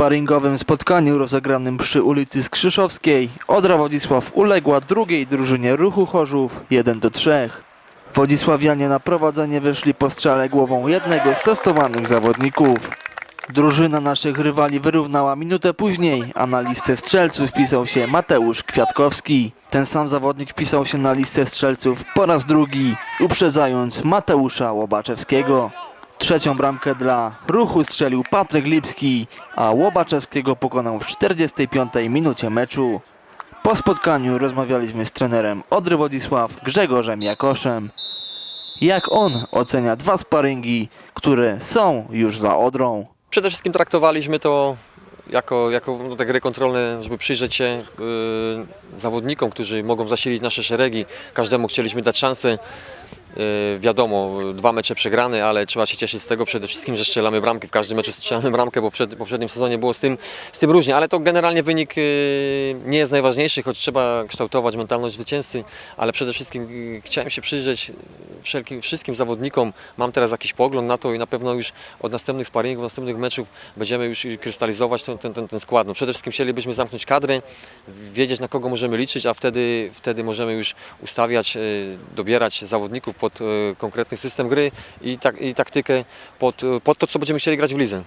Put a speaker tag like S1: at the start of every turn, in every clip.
S1: sparingowym spotkaniu rozegranym przy ulicy Skrzyszowskiej Odra Wodzisław uległa drugiej drużynie ruchu Chorzów 1 do 3. Wodzisławianie na prowadzenie wyszli po strzale głową jednego z testowanych zawodników. Drużyna naszych rywali wyrównała minutę później, a na listę strzelców wpisał się Mateusz Kwiatkowski. Ten sam zawodnik wpisał się na listę strzelców po raz drugi, uprzedzając Mateusza Łobaczewskiego. Trzecią bramkę dla ruchu strzelił Patryk Lipski, a Łobaczewskiego pokonał w 45 minucie meczu. Po spotkaniu rozmawialiśmy z trenerem Odry Wodisław Grzegorzem Jakoszem. Jak on ocenia dwa sparingi, które są już za Odrą?
S2: Przede wszystkim traktowaliśmy to jako, jako no, te gry kontrolne, żeby przyjrzeć się y, zawodnikom, którzy mogą zasilić nasze szeregi. Każdemu chcieliśmy dać szansę. Y, wiadomo, dwa mecze przegrane, ale trzeba się cieszyć z tego przede wszystkim, że strzelamy bramki. W każdym meczu strzelamy bramkę, bo w przed- poprzednim sezonie było z tym, z tym różnie, ale to generalnie wynik y, nie jest najważniejszy, choć trzeba kształtować mentalność zwycięzcy, ale przede wszystkim y, chciałem się przyjrzeć wszelkim, wszystkim zawodnikom. Mam teraz jakiś pogląd na to i na pewno już od następnych sparingów, następnych meczów będziemy już krystalizować ten, ten, ten, ten skład. No przede wszystkim chcielibyśmy zamknąć kadrę, wiedzieć na kogo możemy liczyć, a wtedy, wtedy możemy już ustawiać, dobierać zawodników pod e, konkretny system gry i, tak, i taktykę pod, e, pod to, co będziemy chcieli grać w lidze.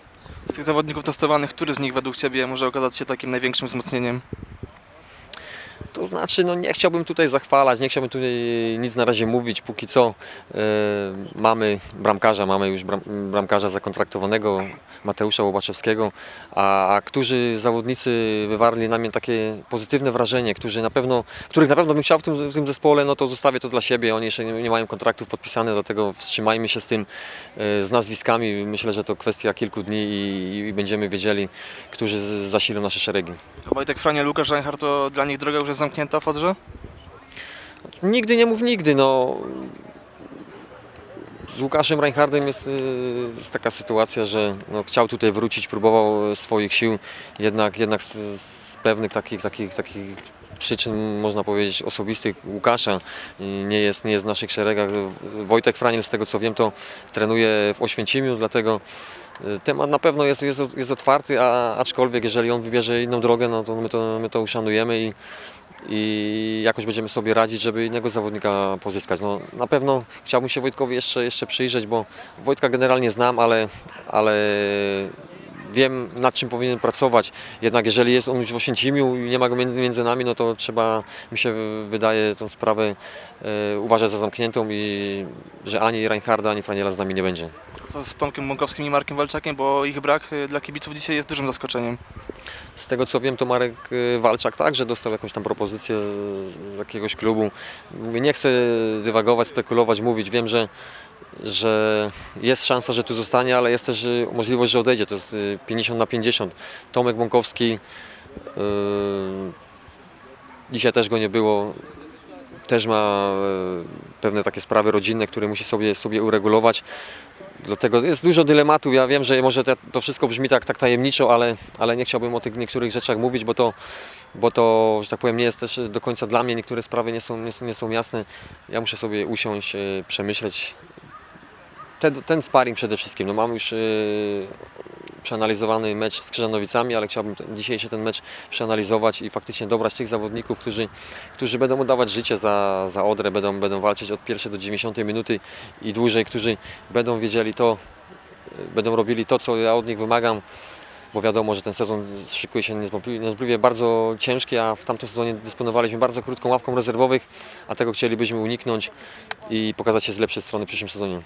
S3: Z tych zawodników testowanych, który z nich według Ciebie może okazać się takim największym wzmocnieniem?
S2: To znaczy, no nie chciałbym tutaj zachwalać, nie chciałbym tutaj nic na razie mówić. Póki co e, mamy bramkarza, mamy już bram, bramkarza zakontraktowanego Mateusza Łobaczewskiego, a, a którzy zawodnicy wywarli na mnie takie pozytywne wrażenie, którzy na pewno, których na pewno bym chciał w tym, w tym zespole, no to zostawię to dla siebie. Oni jeszcze nie, nie mają kontraktów podpisanych, dlatego wstrzymajmy się z tym, e, z nazwiskami. Myślę, że to kwestia kilku dni i, i będziemy wiedzieli, którzy zasilą nasze szeregi.
S3: Wojtek Frania, Łukasz Reinhardt to dla nich droga już jest zamknięta w Odrze?
S2: Nigdy nie mów nigdy, no. Z Łukaszem Reinhardem jest, y, jest taka sytuacja, że no, chciał tutaj wrócić, próbował e, swoich sił, jednak, jednak z, z pewnych takich, takich, takich przyczyn, można powiedzieć, osobistych Łukasza y, nie jest, nie jest w naszych szeregach. Wojtek Franiel, z tego co wiem, to trenuje w Oświęcimiu, dlatego y, temat na pewno jest, jest, jest otwarty, a, aczkolwiek jeżeli on wybierze inną drogę, no to my to, my to uszanujemy i, i jakoś będziemy sobie radzić, żeby innego zawodnika pozyskać. No, na pewno chciałbym się Wojtkowi jeszcze, jeszcze przyjrzeć, bo Wojtka generalnie znam, ale, ale wiem nad czym powinien pracować. Jednak jeżeli jest on już w Oświęcimiu i nie ma go między, nami, no to trzeba, mi się wydaje, tą sprawę e, uważać za zamkniętą i że ani Reinharda, ani Franiela z nami nie będzie.
S3: Z Tomkiem Bąkowskim i Markiem Walczakiem, bo ich brak y, dla kibiców dzisiaj jest dużym zaskoczeniem.
S2: Z tego co wiem, to Marek y, Walczak także dostał jakąś tam propozycję z, jakiegoś klubu. Nie chcę dywagować, spekulować, mówić. Wiem, że, że jest szansa, że tu zostanie, ale jest też y, możliwość, że odejdzie. To jest y, 50 na 50. Tomek Bąkowski, y, dzisiaj też go nie było, też ma pewne takie sprawy rodzinne, które musi sobie, sobie uregulować. Dlatego jest dużo dylematów. Ja wiem, że może to wszystko brzmi tak, tak tajemniczo, ale, ale nie chciałbym o tych niektórych rzeczach mówić, bo to, bo to, że tak powiem, nie jest też do końca dla mnie. Niektóre sprawy nie są, nie są, nie są jasne. Ja muszę sobie usiąść, e, przemyśleć. Ten, ten sparring przede wszystkim. No mam już e, przeanalizowany mecz z Krzyżanowicami, ale chciałbym ten, dzisiejszy ten mecz przeanalizować i faktycznie dobrać tych zawodników, którzy, którzy będą oddawać życie za, za Odrę, będą, będą walczyć od pierwszej do 90 minuty i dłużej, którzy będą wiedzieli to, y, będą robili to, co ja od nich wymagam, bo wiadomo, że ten sezon szykuje się niezwątpliwie bardzo ciężki, a w tamtym sezonie dysponowaliśmy bardzo krótką ławką rezerwowych, a tego chcielibyśmy uniknąć i pokazać się z lepszej strony w przyszłym sezonie.